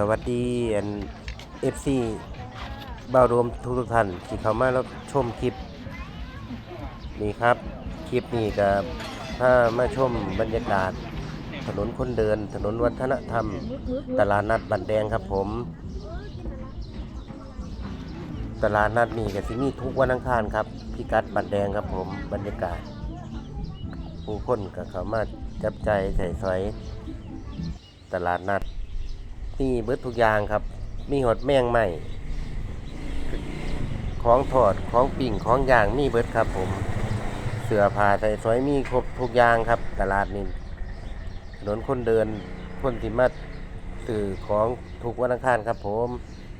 สวัสดีอันเอฟซีบ่าวรวมทุกทุกท่านที่เข้ามาแล้วชมคลิป นี่ครับ คลิปนี้ก็ถ้ามาชมบรรยากาศ ถนนคนเดิน ถนนวัฒนธรรม ตลาดนัดบันแดงครับผม ตลาดนัดนี่ก็สิมีทุกวันอังคารครับพิกัดบันแดงครับผมบรรยากาศ ผู้คนก็เข้ามาจับใจใส่สอยตลาดนัด มีเบิดทุกอย่างครับ มีหดแมงใหม่ของทอดของปิ่งของย่างมีเบิดครับผมเสื้อผ้าใส่สวยมีครบทุกอย่างครับ ตลาดนี้ถนนคนเดินคนที่มาสื่อของทุกวันอังคารครับผม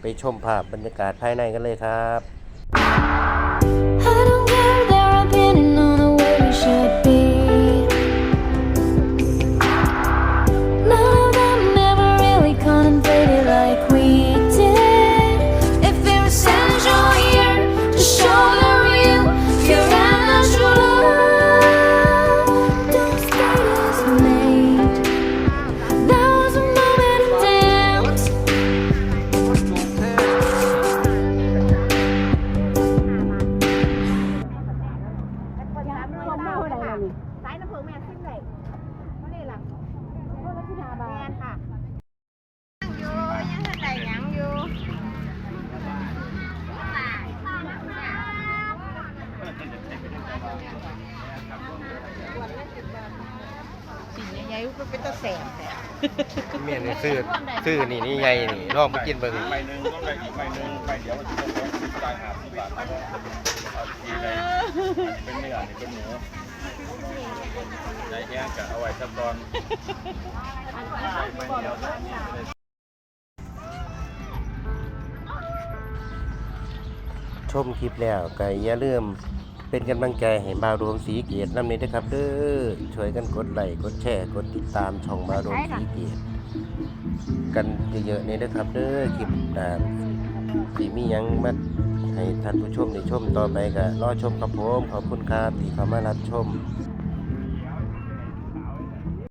ไปชมภาพบรรยากาศภายในกันเลยครับ ญ่ๆก็เป็นตะแสบแต่เมียนี่ซื้อซื้อนี่นี่ไงนี่ลองไปกินเบิ่งใบหนึ่งก็ไปอีกใบหนึ่งใบเดียวมันจะต้องสิบบาทห้าสิบบาทเอาทีใดเป็นเนื้อนี่เป็นหมูใจแห้งกะเอาไว้สักตอนใบเดียวเท่านี้เลยชมคลิปแล้วก็อย่าลืม เป็นกำลังใจให้บาวรวมสีเกียรตินำนี้นะครับเด้อช่วยกันกดไลค์กดแชร์กดติดตามช่องบาวรวมสีเกียรติกันเยอะๆนี่นะครับเด้อคลิปหน้าสีมียังมาให้ท่านผู้ชมได้ชมต่อไปก็รอชมครับผมขอบคุณครับที่เข้ามารับชม